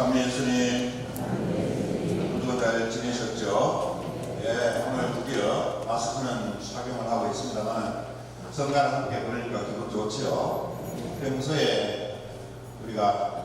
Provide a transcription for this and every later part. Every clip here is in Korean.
참 예수님 모두가 잘 지내셨죠? 예, 오늘 드디어 마스크는 착용을 하고 있습니다만 성가를 함께 보내니까 기분 좋지요. 평소에 우리가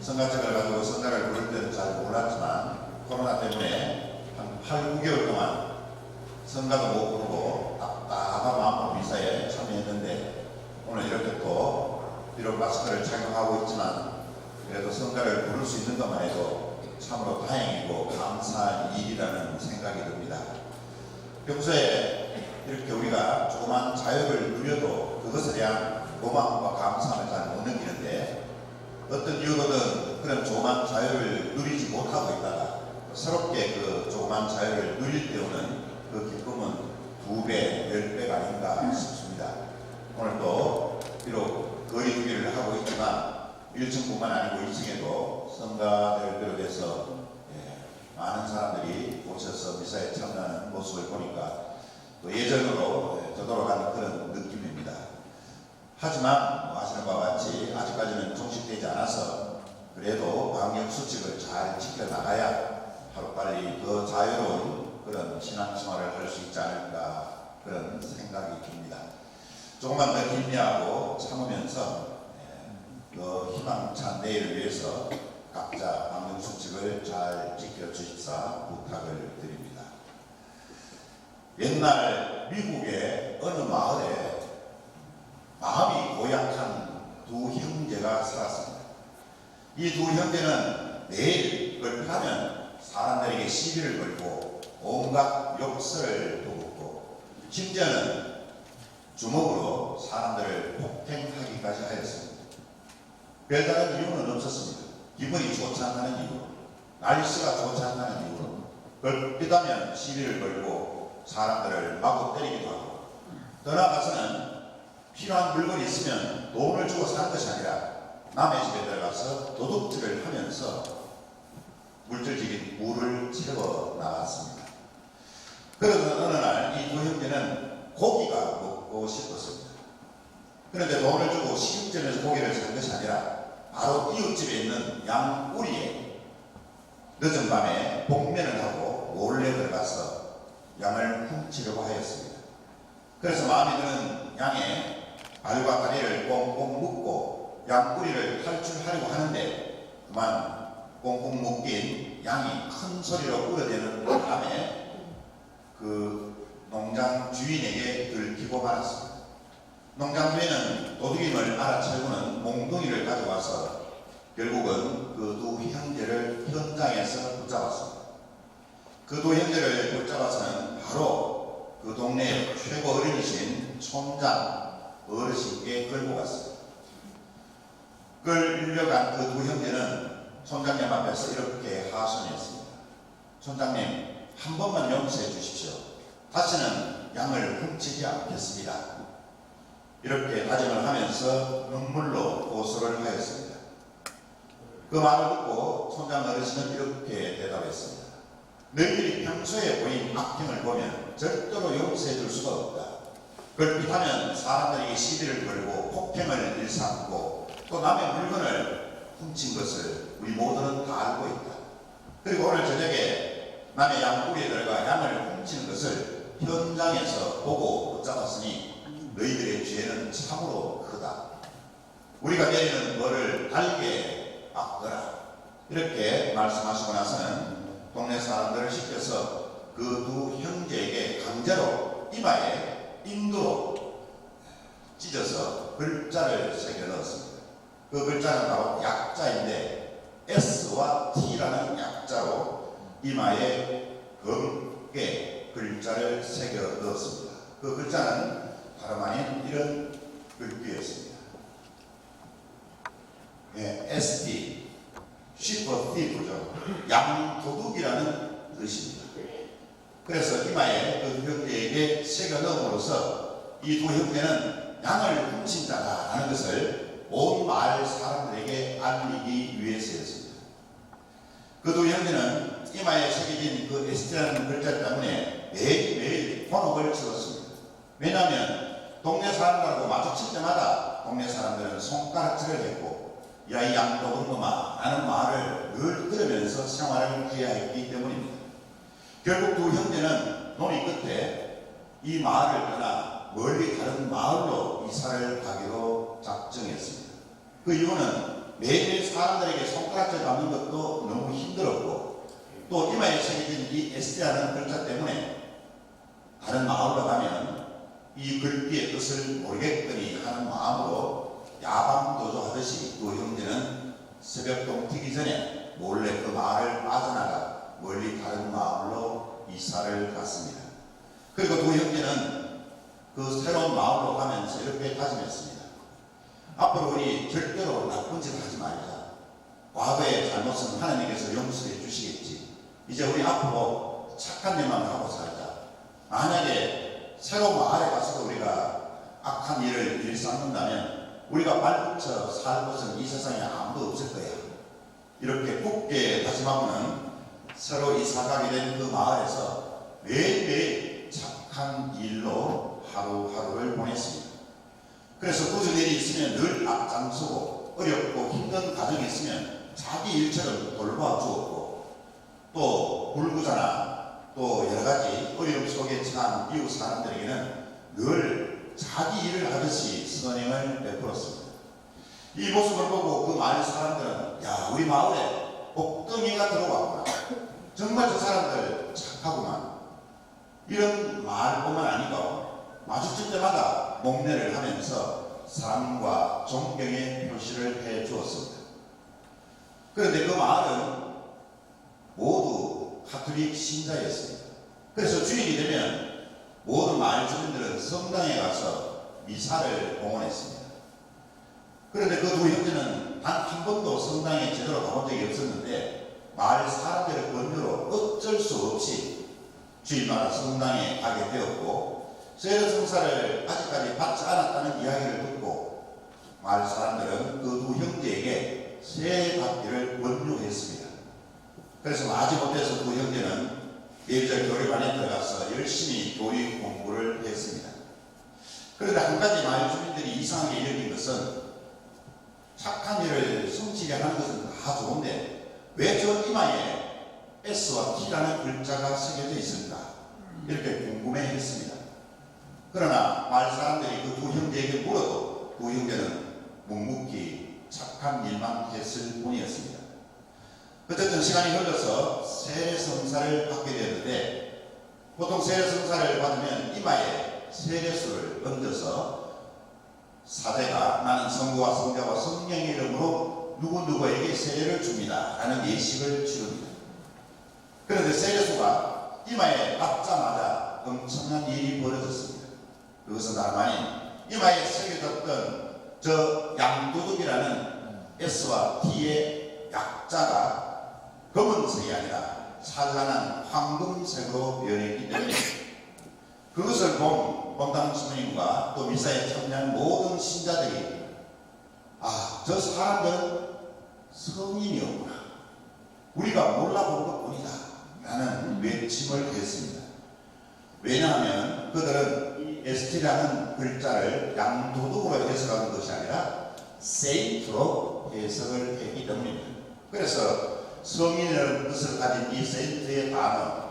성가책을 가지고 성가를 부를 때는 잘 몰랐지만 코로나 때문에 한 8, 9개월 동안 성가도 못 부르고 답답한 마음으로 미사에 참여했는데 오늘 이렇게 또 비록 마스크를 착용하고 있지만 그래도 성가를 부를 수 있는 것만 해도 참으로 다행이고 감사한 일이라는 생각이 듭니다. 평소에 이렇게 우리가 조그만 자유를 누려도 그것에 대한 고마움과 감사함을 잘 못 느끼는데 어떤 이유로든 그런 조그만 자유를 누리지 못하고 있다가 새롭게 그 조그만 자유를 누릴 때 오는 그 기쁨은 두 배, 열 배가 아닌가 싶습니다. 오늘도 비록 거리 두기를 하고 있지만 1층뿐만 아니고 2층에도 성가대를 비롯해서 예, 많은 사람들이 오셔서 미사에 참여하는 모습을 보니까 또 예전으로 예, 되돌아가는 그런 느낌입니다. 하지만 뭐 아시는 바와 같이 아직까지는 종식되지 않아서 그래도 방역 수칙을 잘 지켜나가야 하루빨리 더 자유로운 그런 신앙생활을 할 수 있지 않을까 그런 생각이 듭니다. 조금만 더 힘내하고 참으면서 예, 더 희망찬 내일을 위해서 각자 방역 수칙을 잘 지켜주십사 부탁을 드립니다. 옛날 미국의 어느 마을에 마음이 고약한 두 형제가 살았습니다. 이 두 형제는 매일 걸하면 사람들에게 시비를 걸고 온갖 욕설을 도고 심지어는 주먹으로 사람들을 폭행하기까지 하였습니다. 별다른 이유는 없었습니다. 기분이 좋지 않다는 이유로, 날씨가 좋지 않다는 이유로, 걸핏하면 시비를 걸고 사람들을 마구 때리기도 하고, 떠나가서는 필요한 물건이 있으면 돈을 주고 사는 것이 아니라 남의 집에 들어가서 도둑질을 하면서 물질적인 물을 채워 나갔습니다. 그러던 어느 날 이 두 형제는 고기가 먹고 싶었습니다. 그런데 돈을 주고 식육점에서 고기를 산 것이 아니라 바로 이웃집에 있는 양 우리에 늦은 밤에 복면을 하고 몰래 들어가서 양을 훔치려고 하였습니다. 그래서 마음에 드는 양의 발과 다리를 꽁꽁 묶고 양 뿌리를 탈출하려고 하는데 그만 꽁꽁 묶인 양이 큰 소리로 울어대는 바람에 그 농장 주인에게 들키고 말았습니다. 농장 주인은 도둑임을 알아채고는 몽둥이를 가져와서 결국은 그 두 형제를 현장에서 붙잡았습니다. 그 두 형제를 붙잡아서는 바로 그 동네 최고 어른이신 촌장 어르신께 끌고 갔습니다. 끌려간 그 두 형제는 촌장님 앞에서 이렇게 하소연했습니다. 촌장님, 한 번만 용서해 주십시오. 다시는 양을 훔치지 않겠습니다. 이렇게 다짐을 하면서 눈물로 고소를 하였습니다. 그 말을 듣고 촌장 어르신은 이렇게 대답했습니다. 너희들이 평소에 보인 악행을 보면 절대로 용서해 줄 수가 없다. 걸핏하면 사람들에게 시비를 걸고 폭행을 일삼고 또 남의 물건을 훔친 것을 우리 모두는 다 알고 있다. 그리고 오늘 저녁에 남의 들어가 양을 훔치는 것을 현장에서 보고 붙잡았으니 너희들의 죄는 참으로 크다. 우리가 내리는 벌을 달게 막더라. 이렇게 말씀하시고 나서는 동네 사람들을 시켜서 그 두 형제에게 강제로 이마에 인도로 찢어서 글자를 새겨 넣었습니다. 그 글자는 바로 약자인데 S와 T라는 약자로 이마에 검게 글자를 새겨 넣었습니다. 그 글자는 다름 아닌 이런 글귀였습니다. 예, SD, Sheep Thief죠. 양도둑이라는 뜻입니다. 그래서 이마에 그 형제에게 새겨 넣음으로써 이두 형제는 양을 훔친 자다라는 것을 온 마을 사람들에게 알리기 위해서였습니다. 그 두 형제는 이마에 새겨진 그 ST라는 글자 때문에 매일매일 번호를 찍었습니다. 왜냐하면 동네 사람들하고 마주칠 때마다 동네 사람들은 손가락질을 했고 야 이 양도은 놈아 라는 말을 늘 들으면서 생활을 해야 했기 때문입니다. 결국 두 형제는 논의 끝에 이 마을을 떠나 멀리 다른 마을로 이사를 가기로 작정했습니다. 그 이유는 매일 사람들에게 손가락질 받는 것도 너무 힘들었고 또 이마에 새겨진 이 S라는 글자 때문에 다른 마을로 가면 이 글귀의 뜻을 모르겠거니 하는 마음으로 야방도주 하듯이 두 형제는 새벽동 트기 전에 몰래 그 마을을 빠져나가 멀리 다른 마을로 이사를 갔습니다. 그리고 두 형제는 그 새로운 마을로 가면서 이렇게 다짐했습니다. 앞으로 우리 절대로 나쁜 짓을 하지 말자. 과거의 잘못은 하나님께서 용서해 주시겠지. 이제 우리 앞으로 착한 일만 하고 살자. 만약에 새로운 마을에 가서도 우리가 악한 일을 일삼는다면 우리가 발붙여 살 것은 이 세상에 아무도 없을 거야. 이렇게 굳게 다짐하고는 새로 이사가게 된 그 마을에서 매일매일 착한 일로 하루하루를 보냈습니다. 그래서 꾸준 일이 있으면 늘 앞장서고 어렵고 힘든 가정이 있으면 자기 일처럼 돌봐 주었고 또 불구자나 또 여러 가지 어려움 속에 처한 이웃 사람들에게는 늘 자기 일을 하듯이 선행을 베풀었습니다. 이 모습을 보고 그 마을 사람들은 야 우리 마을에 복덩이가 들어왔구나. 정말 저 사람들 착하구만. 이런 말뿐만 아니고 마주칠 때마다 목례를 하면서 사랑과 존경의 표시를 해 주었습니다. 그런데 그 마을은 모두 가톨릭 신자였습니다. 그래서 주일이 되면 모든 마을 주민들은 성당에 가서 미사를 공헌했습니다. 그런데 그 두 형제는 단 한 번도 성당에 제대로 가본 적이 없었는데 마을 사람들의 권유로 어쩔 수 없이 주일마다 성당에 가게 되었고 세례 성사를 아직까지 받지 않았다는 이야기를 듣고 마을 사람들은 그 두 형제에게 세례 받기를 권유했습니다. 그래서 마지못해서 두 형제는 예절 교리반에 들어가서 열심히 교리 공부를 했습니다. 그런데 한 가지 마을 주민들이 이상하게 여긴 것은 착한 일을 성실히 하는 것은 다 좋은데 왜 저 이마에 S와 T라는 글자가 새겨져 있을까? 이렇게 궁금해 했습니다. 그러나 마을 사람들이 그 두 형제에게 물어도 두 형제는 묵묵히 착한 일만 했을 뿐이었습니다. 어쨌든 시간이 흘러서 세례성사를 받게 되었는데 보통 세례성사를 받으면 이마에 세례수를 얹어서 사제가 나는 성부와 성자와 성령의 이름으로 누구누구에게 세례를 줍니다. 라는 예식을 치릅니다. 그런데 세례수가 이마에 닿자마자 엄청난 일이 벌어졌습니다. 그것은 다름 아닌 이마에 새겨졌던 저 양도둑이라는 S와 T의 약자가 검은색이 아니라 찬란한 황금색으로 변했기 때문에 그것을 본 본당 스님과 또 미사에 참여한 모든 신자들이 아, 저 사람들은 성인이었구나. 우리가 몰라본 것 뿐이다. 라는 외침을 했습니다. 왜냐하면 그들은 이 에스티라는 글자를 양도둑으로 해석하는 것이 아니라 세인트로 해석을 했기 때문입니다. 그래서 성인이라는 뜻을 가진 이 세인트의 단어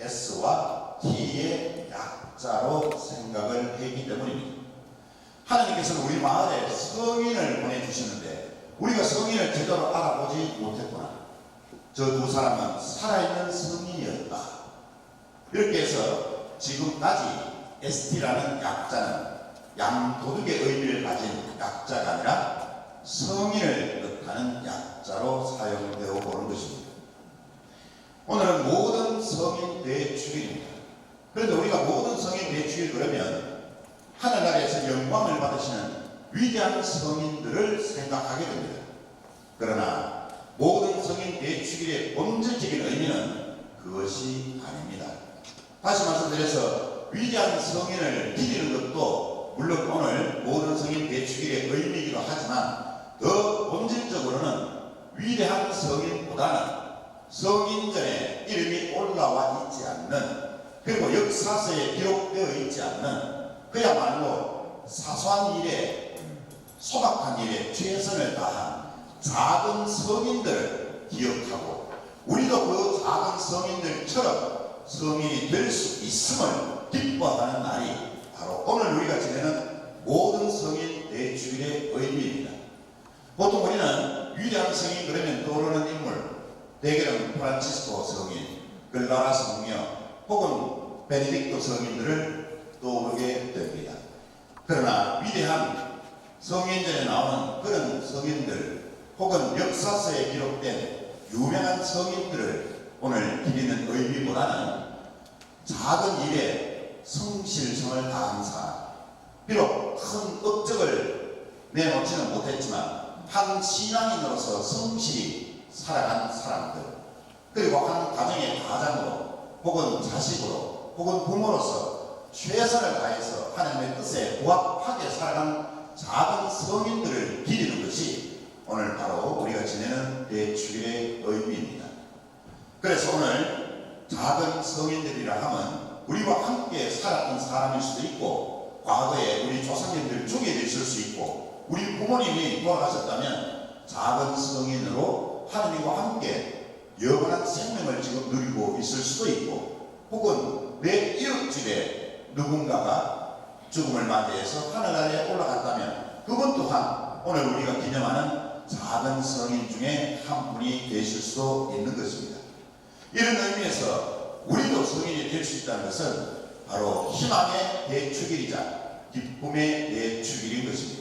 S와 T의 약자로 생각을 했기 때문입니다. 하나님께서는 우리 마을에 성인을 보내주시는데 우리가 성인을 제대로 알아보지 못했구나. 저 두 사람은 살아있는 성인이었다. 이렇게 해서 지금까지 ST라는 약자는 양도둑의 의미를 가진 약자가 아니라 성인을 뜻하는 약 자로 사용되어 보는 것입니다. 오늘은 모든 성인 대축일입니다. 그런데 우리가 모든 성인 대축일 그러면 하늘나라에서 영광을 받으시는 위대한 성인들을 생각하게 됩니다. 그러나 모든 성인 대축일의 본질적인 의미는 그것이 아닙니다. 다시 말씀드려서 위대한 성인을 기리는 것도 물론 오늘 모든 성인 대축일의 의미이기도 하지만 더 본질적으로는 위대한 성인보다는 성인전에 이름이 올라와 있지 않는 그리고 역사서에 기록되어 있지 않는 그야말로 사소한 일에 소박한 일에 최선을 다한 작은 성인들을 기억하고 우리도 그 작은 성인들처럼 성인이 될 수 있음을 기뻐하는 날이 바로 오늘 우리가 지내는 모든 성인 대주일의 의미입니다. 보통 우리는 위대한 성인 그러면 떠오르는 인물 대개는 프란치스코 성인, 글라라 성녀 혹은 베네딕토 성인들을 떠오르게 됩니다. 그러나 위대한 성인전에 나오는 그런 성인들 혹은 역사서에 기록된 유명한 성인들을 오늘 기리는 의미보다는 작은 일에 성실성을 다한 사람 비록 큰 업적을 내놓지는 못했지만 한 신앙인으로서 성실히 살아간 사람들 그리고 한 가정의 가장으로 혹은 자식으로 혹은 부모로서 최선을 다해서 하나님의 뜻에 부합하게 살아간 작은 성인들을 기리는 것이 오늘 바로 우리가 지내는 대축일의 의미입니다. 그래서 오늘 작은 성인들이라 하면 우리와 함께 살았던 사람일 수도 있고 과거에 우리 조상님들 중에 있을 수 있고 우리 부모님이 돌아가셨다면 작은 성인으로 하나님과 함께 영원한 생명을 지금 누리고 있을 수도 있고 혹은 내 이웃집에 누군가가 죽음을 맞이해서 하늘나라에 올라갔다면 그것 또한 오늘 우리가 기념하는 작은 성인 중에 한 분이 되실 수도 있는 것입니다. 이런 의미에서 우리도 성인이 될 수 있다는 것은 바로 희망의 대축일이자 기쁨의 대축일인 것입니다.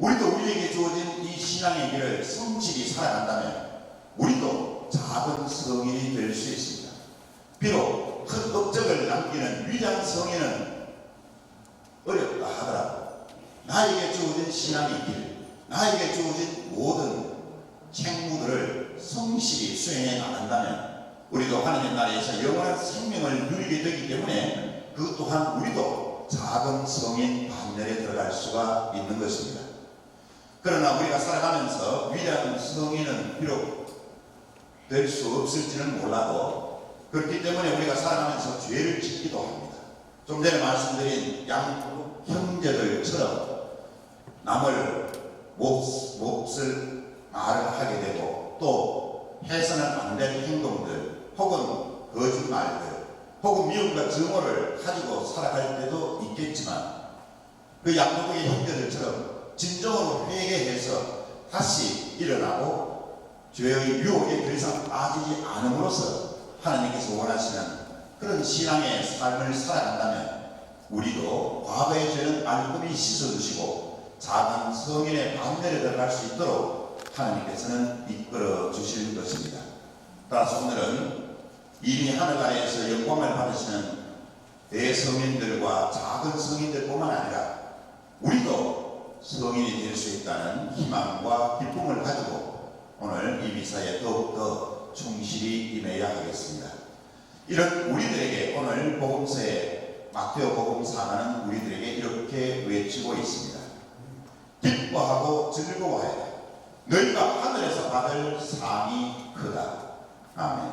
우리도 우리에게 주어진 이 신앙의 길을 성실히 살아간다면 우리도 작은 성인이 될 수 있습니다. 비록 큰 업적을 남기는 위대한 성인은 어렵다 하더라도 나에게 주어진 신앙의 길, 나에게 주어진 모든 책무들을 성실히 수행해 나간다면 우리도 하나님 나라에서 영원한 생명을 누리게 되기 때문에 그 또한 우리도 작은 성인 반열에 들어갈 수가 있는 것입니다. 그러나 우리가 살아가면서 위대한 성인은 비록 될 수 없을지는 몰라도 그렇기 때문에 우리가 살아가면서 죄를 짓기도 합니다. 좀 전에 말씀드린 양 형제들처럼 남을 몹, 몹쓸 말을 하게 되고 또 해서는 안 될 행동들 혹은 거짓말들 혹은 미움과 증오를 가지고 살아갈 때도 있겠지만 그 양도국의 형제들처럼 진정으로 회개해서 다시 일어나고 죄의 유혹에 더 이상 빠지지 않음으로써 하나님께서 원하시는 그런 신앙의 삶을 살아간다면 우리도 과거의 죄는 말끔히 씻어주시고 작은 성인의 반대에 들어갈 수 있도록 하나님께서는 이끌어 주실 것입니다. 따라서 오늘은 이미 하늘나라에서 영광을 받으시는 대성인들과 작은 성인들뿐만 아니라 우리도 성인이 될 수 있다는 희망과 기쁨을 가지고 오늘 이 미사에 더욱더 충실히 임해야 하겠습니다. 이런 우리들에게 오늘 복음서에 마테오 복음 사는 우리들에게 이렇게 외치고 있습니다. 기뻐하고 즐거워하라. 너희가 하늘에서 받을 상이 크다. 아멘.